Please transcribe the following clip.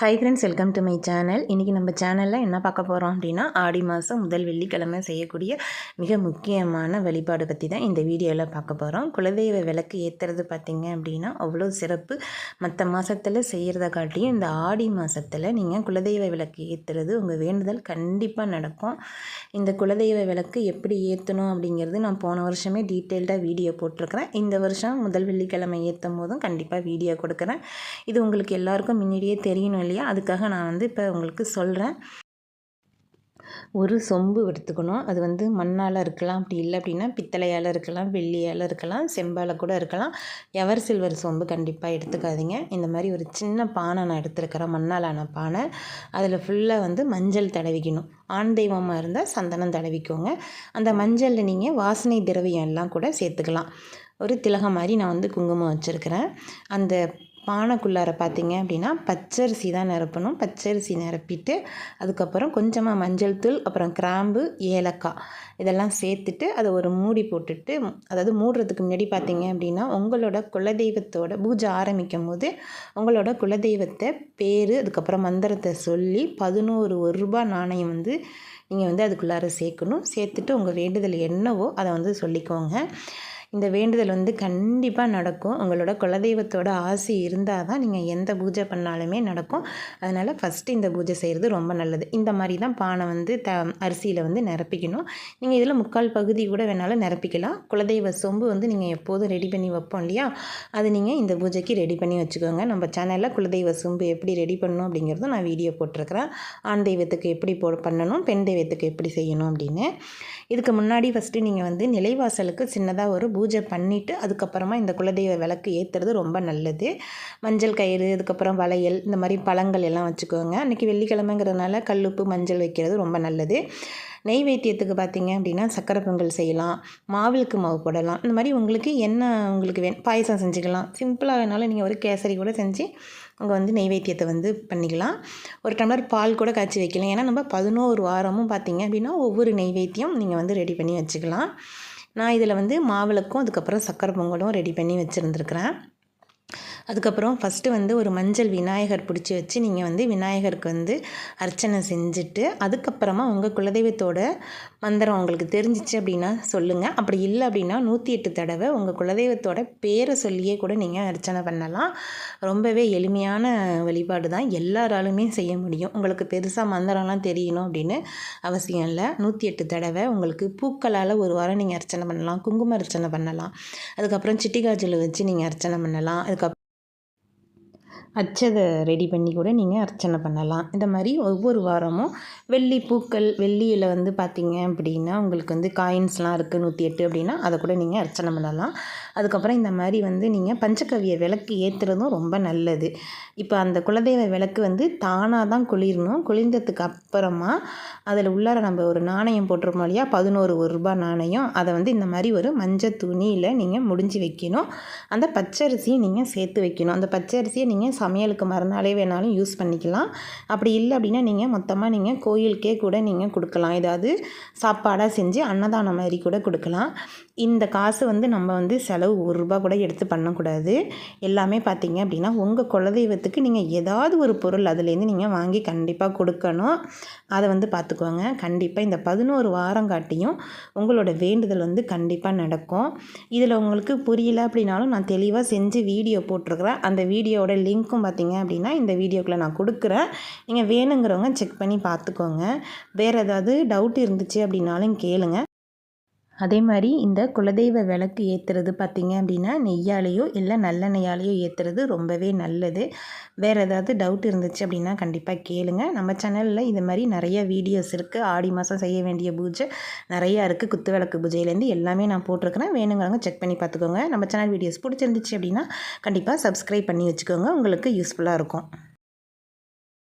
Hi friends welcome to my channel இன்றைக்கி நம்ம சேனலில் என்ன பார்க்க போகிறோம் அப்படின்னா ஆடி மாதம் முதல் வெள்ளிக்கிழமை செய்யக்கூடிய மிக முக்கியமான வழிபாடு பற்றி தான் இந்த வீடியோவில் பார்க்க போகிறோம் குலதெய்வ விளக்கு ஏற்றுறது பார்த்திங்க அப்படின்னா அவ்வளோ சிறப்பு. மற்ற மாதத்தில் செய்கிறத காட்டியும் இந்த ஆடி மாதத்தில் நீங்கள் குலதெய்வ விளக்கு ஏற்றுறது உங்கள் வேண்டுதல் கண்டிப்பாக நடக்கும். இந்த குலதெய்வ விளக்கு எப்படி ஏற்றணும் அப்படிங்கிறது நான் போன வருஷமே டீட்டெயில்டாக வீடியோ போட்டிருக்கிறேன். இந்த வருஷம் முதல் வெள்ளிக்கிழமை ஏற்றும் போதும் கண்டிப்பாக வீடியோ கொடுக்குறேன். இது உங்களுக்கு எல்லாருக்கும் முன்னாடியே தெரியணும் இல்லையா? அதுக்காக நான் வந்து இப்போ உங்களுக்கு சொல்கிறேன் ஒரு சொம்பு எடுத்துக்கணும். அது வந்து மண்ணால் இருக்கலாம். அப்படி இல்லை அப்படின்னா பித்தளையால் இருக்கலாம் வெள்ளியால் இருக்கலாம் செம்பால் கூட இருக்கலாம். எவர் சில்வர் சொம்பு கண்டிப்பாக எடுத்துக்காதீங்க. இந்த மாதிரி ஒரு சின்ன பானை நான் எடுத்துருக்கிறேன். மண்ணாலான பானை. அதில் ஃபுல்லாக வந்து மஞ்சள் தடவிக்கணும். ஆண் தெய்வமாக இருந்தால் சந்தனம் தடவிக்கோங்க. அந்த மஞ்சளில் நீங்கள் வாசனை திரவியம் எல்லாம் கூட சேர்த்துக்கலாம். ஒரு திலகம் மாதிரி நான் வந்து குங்குமம் வச்சுருக்கிறேன். அந்த பானைக்குள்ளார பார்த்தீங்க அப்படின்னா பச்சரிசி தான் நிரப்பணும். பச்சரிசி நிரப்பிட்டு அதுக்கப்புறம் கொஞ்சமாக மஞ்சள் தூள் அப்புறம் கிராம்பு ஏலக்காய் இதெல்லாம் சேர்த்துட்டு அதை ஒரு மூடி போட்டுட்டு அதாவது மூடுறதுக்கு முன்னாடி பார்த்தீங்க அப்படின்னா உங்களோட குலதெய்வத்தோட பூஜை ஆரம்பிக்கும் போது உங்களோட குலதெய்வத்தை பேர் அதுக்கப்புறம் மந்திரத்தை சொல்லி பதினோரு ஒரு ரூபா நாணயம் வந்து நீங்கள் வந்து அதுக்குள்ளார சேர்க்கணும். சேர்த்துட்டு உங்கள் வேண்டுதல் என்னவோ அதை வந்து சொல்லிக்கோங்க. இந்த வேண்டுதல் வந்து கண்டிப்பாக நடக்கும். உங்களோட குலதெய்வத்தோட ஆசை இருந்தால் தான் நீங்கள் எந்த பூஜை பண்ணாலுமே நடக்கும். அதனால் ஃபஸ்ட்டு இந்த பூஜை செய்கிறது ரொம்ப நல்லது. இந்த மாதிரி தான் பானை வந்து த அரிசியில் வந்து நிரப்பிக்கணும். நீங்கள் இதில் முக்கால் பகுதி கூட வேணாலும் நிரப்பிக்கலாம். குலதெய்வ சொம்பு வந்து நீங்கள் எப்போதும் ரெடி பண்ணி வைப்போம் இல்லையா? அது நீங்கள் இந்த பூஜைக்கு ரெடி பண்ணி வச்சுக்கோங்க. நம்ம சேனலில் குலதெய்வ சொம்பு எப்படி ரெடி பண்ணணும் அப்படிங்கிறதும் நான் வீடியோ போட்டிருக்கிறேன். ஆண் தெய்வத்துக்கு எப்படி போ பண்ணணும்? பெண் தெய்வத்துக்கு எப்படி செய்யணும் அப்படின்னு. இதுக்கு முன்னாடி ஃபஸ்ட்டு நீங்கள் வந்து நிலைவாசலுக்கு சின்னதாக ஒரு பூஜை பண்ணிவிட்டு அதுக்கப்புறமா இந்த குலதெய்வ விளக்கு ஏற்றுறது ரொம்ப நல்லது. மஞ்சள் கயிறு அதுக்கப்புறம் வளையல் இந்த மாதிரி பழங்கள் எல்லாம் வச்சுக்கோங்க. அன்றைக்கி வெள்ளிக்கிழமைங்கிறதுனால கல்லுப்பு மஞ்சள் வைக்கிறது ரொம்ப நல்லது. நெய் வைத்தியத்துக்கு பார்த்தீங்க அப்படின்னா சக்கரை பொங்கல் செய்யலாம். மாவிளுக்கு மாவு போடலாம். இந்த மாதிரி உங்களுக்கு என்ன உங்களுக்கு வே பாயசம் செஞ்சுக்கலாம். சிம்பிளாக வேணாலும் நீங்கள் ஒரு கேசரி கூட செஞ்சு அங்கே வந்து நெய்வேத்தியத்தை வந்து பண்ணிக்கலாம். ஒரு டம்ளர் பால் கூட காய்ச்சி வைக்கலாம். ஏன்னா நம்ம பதினோரு வாரமும் பார்த்தீங்க அப்படின்னா ஒவ்வொரு நெய்வேத்தியம் நீங்கள் வந்து ரெடி பண்ணி வச்சுக்கலாம். நான் இதில் வந்து மாவிளக்கும் அதுக்கப்புறம் சக்கரை பொங்கலும் ரெடி பண்ணி வச்சுருந்துருக்குறேன். அதுக்கப்புறம் ஃபஸ்ட்டு வந்து ஒரு மஞ்சள் விநாயகர் பிடிச்சி வச்சு நீங்கள் வந்து விநாயகருக்கு வந்து அர்ச்சனை செஞ்சுட்டு அதுக்கப்புறமா உங்கள் குலதெய்வத்தோட மந்திரம் உங்களுக்கு தெரிஞ்சிச்சு அப்படின்னா சொல்லுங்கள் அப்படி இல்லை அப்படின்னா நூற்றி எட்டு தடவை உங்கள் குலதெய்வத்தோட பேரை சொல்லியே கூட நீங்கள் அர்ச்சனை பண்ணலாம். ரொம்பவே எளிமையான வழிபாடு தான். எல்லாராலுமே செய்ய முடியும். உங்களுக்கு பெருசாக மந்திரம்லாம் தெரியணும் அப்படின்னு அவசியம் இல்லை. நூற்றி எட்டு தடவை உங்களுக்கு பூக்களால் ஒரு வாரம் நீங்கள் அர்ச்சனை பண்ணலாம். குங்கும அர்ச்சனை பண்ணலாம். அதுக்கப்புறம் சிட்டிகாஜில் வச்சு நீங்கள் அர்ச்சனை பண்ணலாம். அதுக்கப்புறம் அச்சதை ரெடி பண்ணி கூட நீங்கள் அர்ச்சனை பண்ணலாம். இந்த மாதிரி ஒவ்வொரு வாரமும் வெள்ளி பூக்கள் வெள்ளியில் வந்து பார்த்திங்க அப்படின்னா உங்களுக்கு வந்து காயின்ஸ்லாம் இருக்குது நூற்றி எட்டு அப்படின்னா அதை கூட நீங்கள் அர்ச்சனை பண்ணலாம். அதுக்கப்புறம் இந்த மாதிரி வந்து நீங்கள் பஞ்சகவிய விளக்கு ஏற்றுறதும் ரொம்ப நல்லது. இப்போ அந்த குலதெய்வ விளக்கு வந்து தானாக தான் குளிரணும். குளிர்ந்ததுக்கு அப்புறமா அதில் உள்ளார நம்ம ஒரு நாணயம் போட்டிருப்போம் இல்லையா? பதினோரு ஒரு ரூபா நாணயம். அதை வந்து இந்த மாதிரி ஒரு மஞ்சள் துணியில் நீங்கள் முடிஞ்சு வைக்கணும். அந்த பச்சரிசியை நீங்கள் சேர்த்து வைக்கணும். அந்த பச்சரிசியை நீங்கள் சமையலுக்கு மறுநாளே வேணாலும் யூஸ் பண்ணிக்கலாம். அப்படி இல்லை அப்படின்னா நீங்கள் மொத்தமாக நீங்கள் கோயிலுக்கே கூட நீங்கள் கொடுக்கலாம். ஏதாவது சாப்பாடாக செஞ்சு அன்னதானம் மாதிரி கூட கொடுக்கலாம். இந்த காசு வந்து நம்ம வந்து செல செலவு ஒரு ரூபா கூட எடுத்து பண்ணக்கூடாது. எல்லாமே பார்த்தீங்க அப்படின்னா உங்கள் குலதெய்வத்துக்கு நீங்கள் ஏதாவது ஒரு பொருள் அதுலேருந்து நீங்கள் வாங்கி கண்டிப்பாக கொடுக்கணும். அதை வந்து பார்த்துக்கோங்க. கண்டிப்பாக இந்த பதினோரு வாரம் காட்டியும் உங்களோட வேண்டுதல் வந்து கண்டிப்பாக நடக்கும். இதில் உங்களுக்கு புரியல அப்படின்னாலும் நான் தெளிவாக செஞ்சு வீடியோ போட்டிருக்கிறேன். அந்த வீடியோட லிங்க்கும் பார்த்தீங்க அப்படின்னா இந்த வீடியோக்குள்ளே நான் கொடுக்குறேன். நீங்கள் வேணுங்கிறவங்க செக் பண்ணி பார்த்துக்கோங்க. வேறு ஏதாவது டவுட் இருந்துச்சு அப்படின்னாலும் கேளுங்கள் அதே மாதிரி இந்த குலதெய்வ விளக்கு ஏற்றுறது பார்த்திங்க அப்படின்னா நெய்யாலேயோ இல்லை நல்லெண்ணெயாலேயோ ஏற்றுறது ரொம்பவே நல்லது. வேறு ஏதாவது டவுட் இருந்துச்சு அப்படின்னா கண்டிப்பாக கேளுங்க. நம்ம சேனலில் இது மாதிரி நிறைய வீடியோஸ் இருக்குது ஆடி மாதம் செய்ய வேண்டிய பூஜை நிறையா இருக்குது குத்து விளக்கு பூஜையிலேருந்து எல்லாமே நான் போட்டிருக்கிறேன். வேணுங்கிறவங்க செக் பண்ணி பார்த்துக்கோங்க. நம்ம சேனல் வீடியோஸ் பிடிச்சிருந்துச்சு அப்படின்னா கண்டிப்பாக சப்ஸ்கிரைப் பண்ணி வச்சுக்கோங்க. உங்களுக்கு யூஸ்ஃபுல்லாக இருக்கும்.